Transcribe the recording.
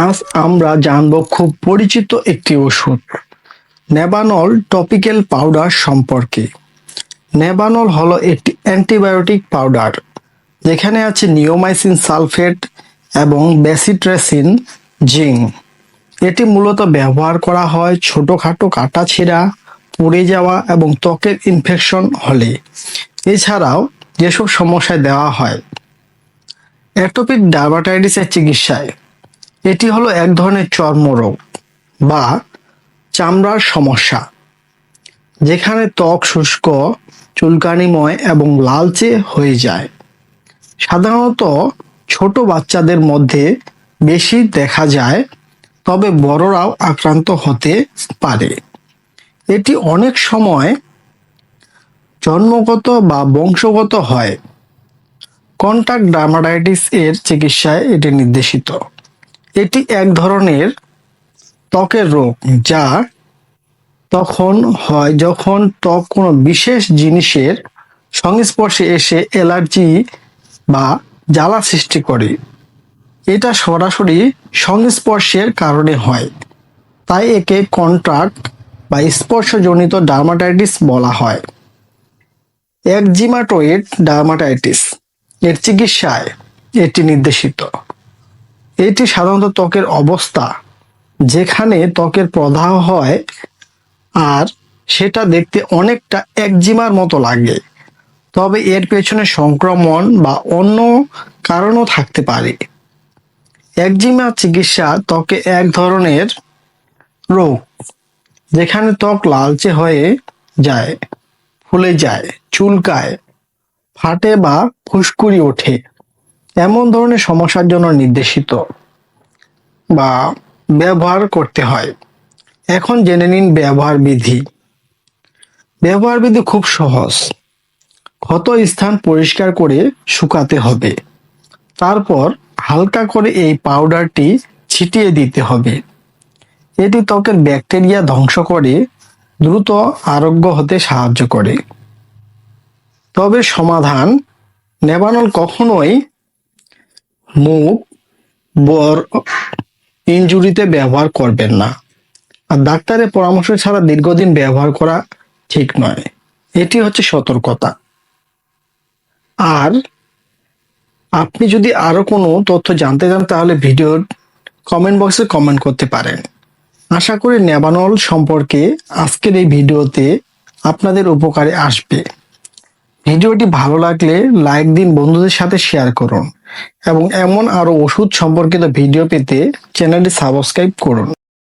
আজ আমরা জানব খুব পরিচিত একটি ওষুধ, নেবানল টপিক্যাল পাউডার সম্পর্কে। নেবানল হলো একটি অ্যান্টিবায়োটিক পাউডার, যেখানে আছে নিওমাইসিন সালফেট এবং বেসিট্রেসিন জিং এটি মূলত ব্যবহার করা হয় ছোটোখাটো কাটা ছেঁড়া পুড়ে যাওয়া এবং ত্বকের ইনফেকশন হলে। এছাড়াও যেসব সমস্যায় দেওয়া হয়, অ্যাটোপিক ডার্মাটাইটিসের চিকিৎসায়। এটি হলো এক ধরনের চর্মরোগ বা চামড়ার সমস্যা, যেখানে ত্বক শুষ্ক, চুলকানিময় এবং লালচে হয়ে যায়। সাধারণত ছোট বাচ্চাদের মধ্যে বেশি দেখা যায়, তবে বড়রাও আক্রান্ত হতে পারে। এটি অনেক সময় জন্মগত বা বংশগত হয়। কন্টাক্ট ডার্মাটাইটিস এর চিকিৎসায় এটি নির্দেশিত। এটি এক ধরনের ত্বকের রোগ যা তখন হয় যখন ত্বক কোনো বিশেষ জিনিসের সংস্পর্শে এসে অ্যালার্জি বা জ্বালা সৃষ্টি করে। এটা সরাসরি সংস্পর্শের কারণে হয়। তাই একে কন্ট্রাক্ট বা স্পর্শজনিত ডার্মাটাইটিস বলা হয়। একজিমাটোয়েড ডার্মাটাইটিস এর চিকিৎসায় এটি নির্দেশিত। এটি সাধারণত ত্বকের অবস্থা, যেখানে ত্বকের প্রদাহ হয়, আর সেটা দেখতে অনেকটা একজিমার মতো লাগে। তবে এর পেছনে সংক্রমণ বা অন্য কারণও থাকতে পারে। একজিমা চিকিৎসা ত্বকে এক ধরনের রোগ, যেখানে ত্বক লালচে হয়ে যায়, ফুলে যায়, চুলকায়, ফাটে বা ফুসকুড়ি ওঠে। এমন ধরনের সমস্যার জন্য নির্দেশিত বা ব্যবহার করতে হয়। এখন জেনে নিন ব্যবহার বিধি। ব্যবহার বিধি খুব সহজ। ক্ষত স্থান পরিষ্কার করে শুকাতে হবে। তারপর হালকা করে এই পাউডারটি ছিটিয়ে দিতে হবে। এটি ত্বকের ব্যাকটেরিয়া ধ্বংস করে দ্রুত আরোগ্য হতে সাহায্য করে। তবে সমাধান নেবানল কখনোই মুখ, বর ইনজুরিতে ব্যবহার করবেন না। আর ডাক্তারের পরামর্শ ছাড়া দীর্ঘদিন ব্যবহার করা ঠিক নয়। এটি হচ্ছে সতর্কতা। আর আপনি যদি আরও কোনো তথ্য জানতে চান, তাহলে ভিডিওর কমেন্ট বক্সে কমেন্ট করতে পারেন। আশা করি নেবানল সম্পর্কে আজকের এই ভিডিওতে আপনাদের উপকারে আসবে। ভিডিওটি ভালো লাগলে লাইক দিন, বন্ধুদের সাথে শেয়ার করুন। এবং এমন আরও ওষুধ সম্পর্কিত ভিডিও পেতে চ্যানেলটি সাবস্ক্রাইব করুন।